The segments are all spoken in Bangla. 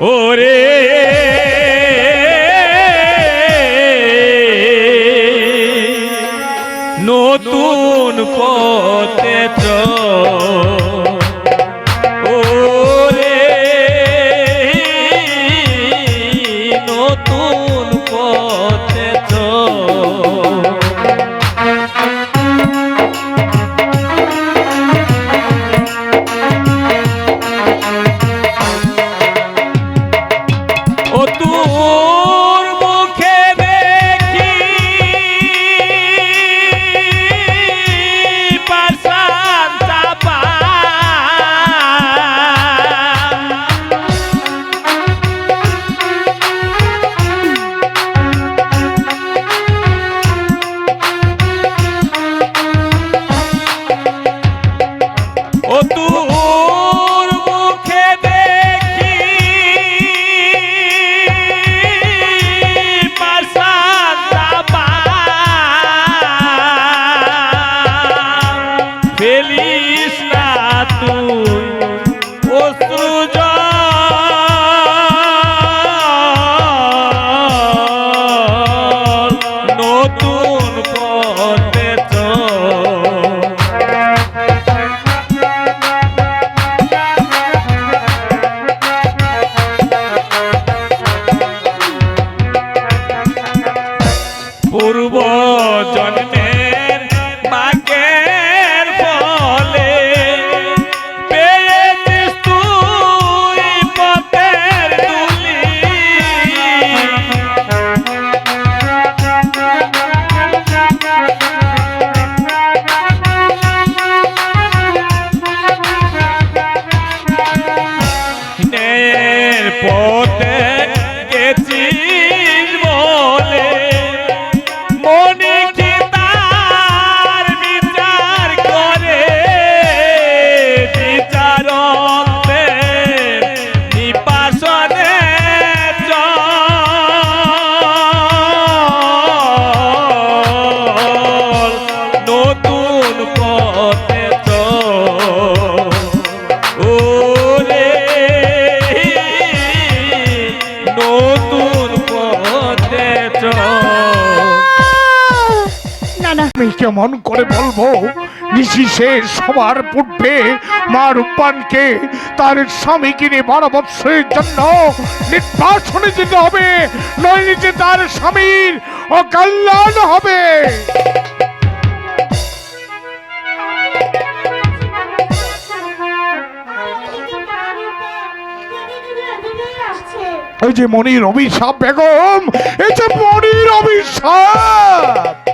ওরে আমি কেমন করে বলব? নিশিসে সবার পূর্বে মা রূপানকে তার স্বামীকে নিয়ে বারো বৎসরের জন্য যেতে হবে, নইলে যে তার স্বামীর অকল্যাণ হবে। এই যে মনির অভিশাপ বেগম, এই যে মনির অভিশাপ!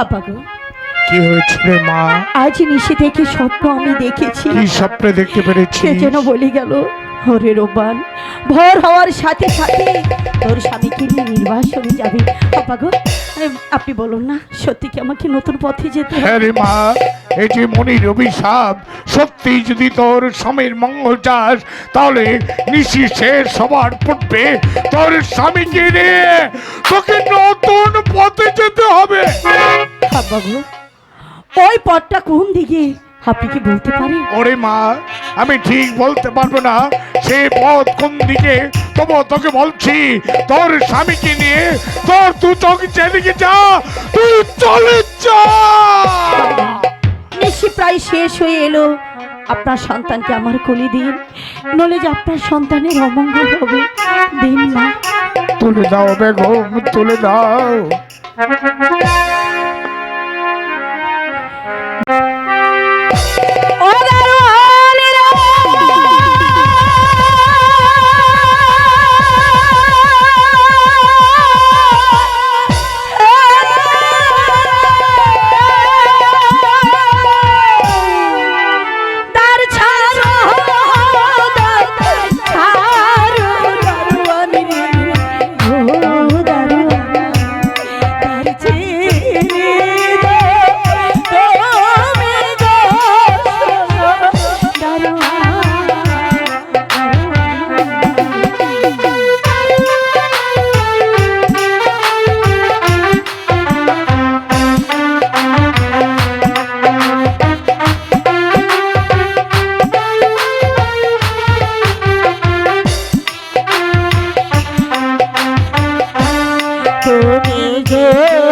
হাবাগো কি হয়েছে মা? আজ নিশে থেকে স্বপ্ন আমি দেখেছি। কি স্বপ্ন দেখতে পেরেছি? সে যেন বলে গেল হরে রোবান ভোর হওয়ার সাথে সাথে তোর স্বামীকে নিয়ে নির্বাসনে যাবে। হাবাগো আপনি বলুন না সত্যি কি আমাকে নতুন পথে যেতে হবে? হ্যাঁ রে মা এই যে মনির অভিশাপ সত্যি যদি তোর স্বামীর মঙ্গল চাস তাহলে নিশিসে সবার পূর্বে তোর স্বামীকে রে তোকে নতুন পথে যেতে হবে বাবু ওই পথটা কোন দিকে আপনি কি বলতে পারেন? ওরে মা আমি ঠিক বলতে পারব না। সে পথ কোন দিকে? তবু তোকে বলছি তোর স্বামীকে নিয়ে তোর তুই তোকে যেদিকে যা তুই চলে যা! নিশি প্রায় শেষ হয়ে এলো। আপনার সন্তানকে আমার কোলে দিন। নলে যে আপনার সন্তানের অমঙ্গল হবে। দিন না তুলে দাও বেগম তুলে দাও।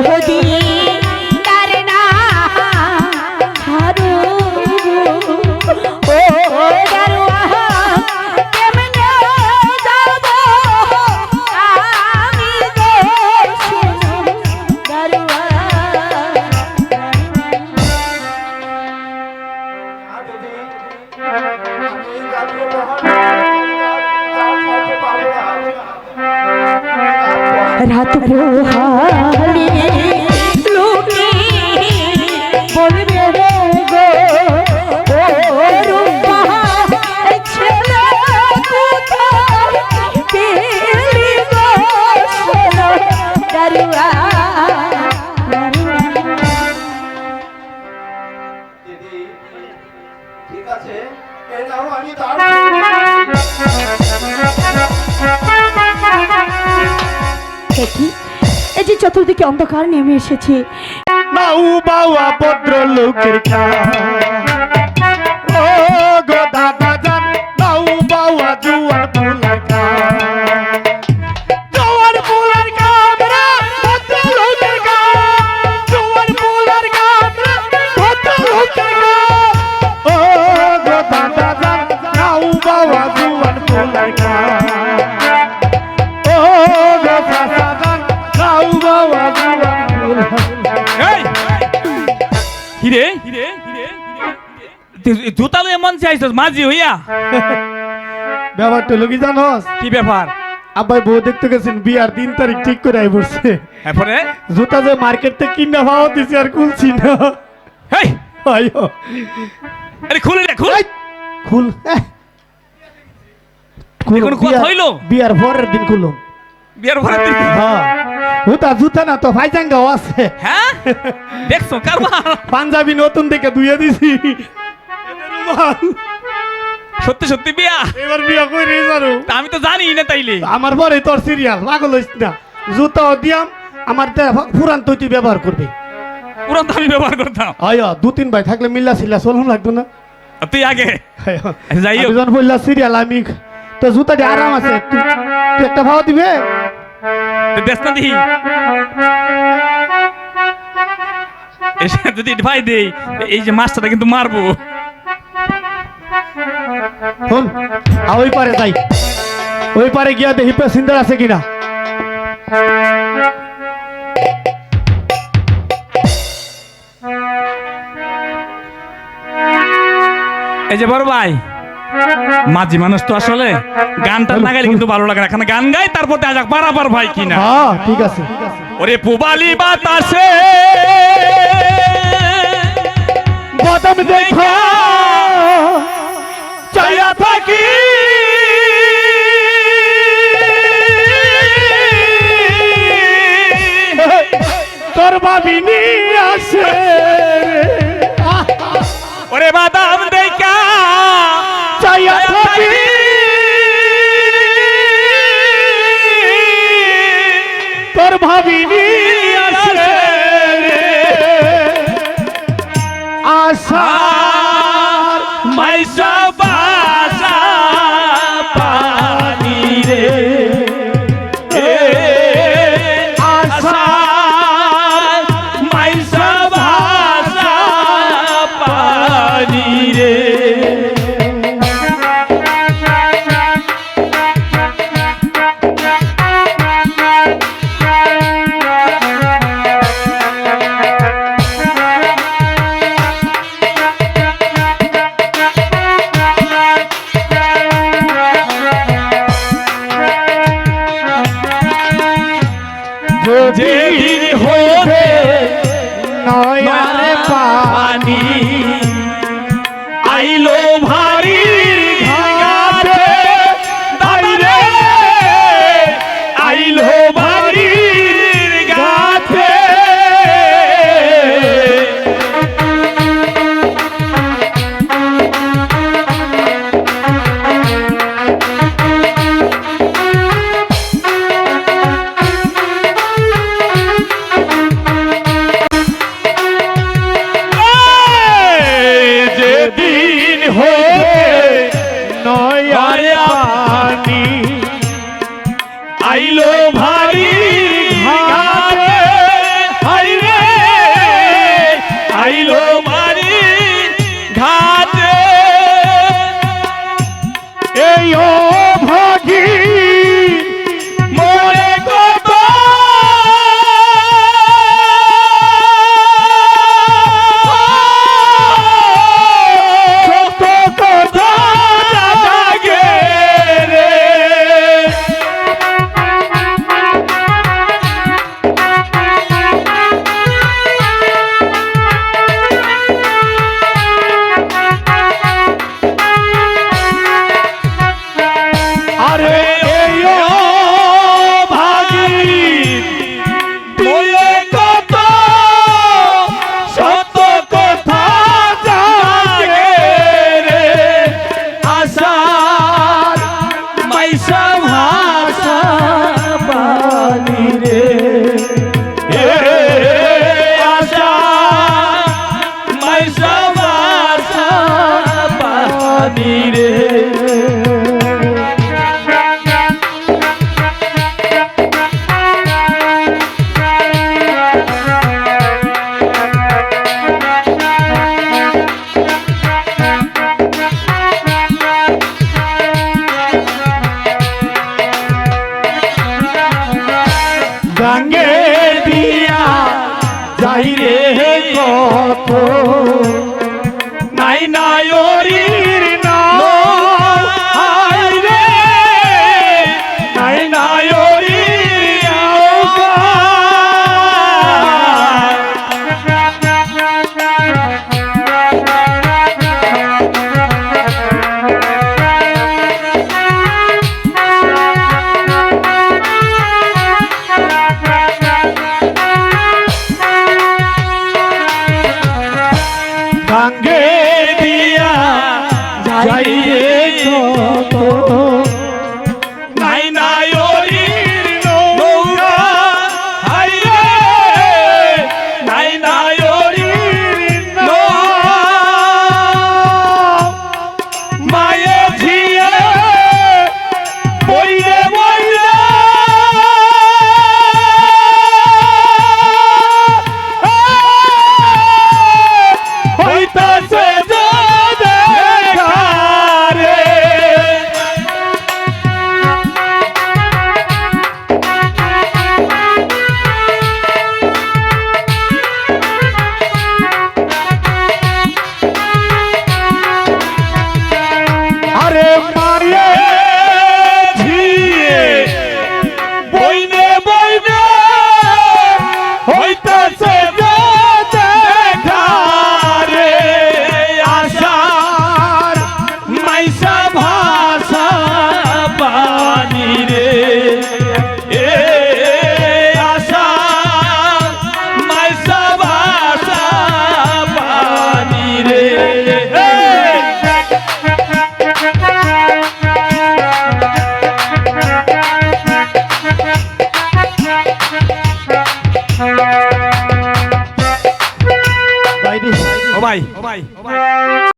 হয়ে রাত পোহালে লোকে বলবে রে গো ঠিক আছে এই নাও আমি তার দেখি। এই যে চতুর্দিকে অন্ধকার নেমে এসেছে। বাবা ভদ্র লোকের ও জুতা লয়ে মন চাইছস মাঝি হইয়া? ব্যাপারটা লোকি জানোস? কি ব্যাপার? আব্বাই বউ দেখতে গেছেন বিয়ার তিন তারিখ ঠিক করে আই পড়ছে এরপরে? জুতা যে মার্কেট থেকে কিনা পাওয়া দিছি আর খুলছি না। হেই! আয়ো। আরে খুলে রে খুল! খুল এখন কথা হইল? বিয়ার পরের দিন খুলুম বিয়ার ভরা দিন? হ্যাঁ। জুতা জুতা না তো ফাইজাঙ্গাও আছে। হ্যাঁ? দেখছ কারবার। পাঞ্জাবি নতুন দেখে ধুয়ে দিছি। সত্যি সত্যি বিয়া? এবার বিয়া কই রে জানো? আমি তো জানি না তাইলে। আমার পরে তোর সিরিয়াল পাগল হইস না। জুতাও দিয়াম আমার পুরান তো তুই ব্যবহার করবি। পুরান তো আমি ব্যবহার করতাম। আয় দু তিন ভাই থাকলে মিল্লা সিল্লা চলুন লাগতো না। তুই আগে? যাই হোক। বললা সিরিয়াল আমি তো জুতাটি আরাম আছে তুই তুই একটা ভাও দিবে? দেখ না এসে যদি ভাই দেই এই যে মাছটা কিন্তু মারবো। শোন আ ওই পারে যাই। ওই পারে গিয়া দেখি প্যাসেঞ্জার আছে কিনা। এই যে বড় ভাই মাঝি মানুষ তো আসলে গানটা না গাইলে কিন্তু ভালো লাগে না। এখানে গান গাই তারপর দেখা যাক পারাপার ভাই কিনা। হ্যাঁ ঠিক আছে। ওরে পুবালি বাতাসে ভাবিনি আসে ওরে বাদাম দেখা চাইয়া থাকি। তোর ভাবিনি আসে আশার পাখি গাঙ্গে দিয়া যাই রে কত। নাই নাই নাই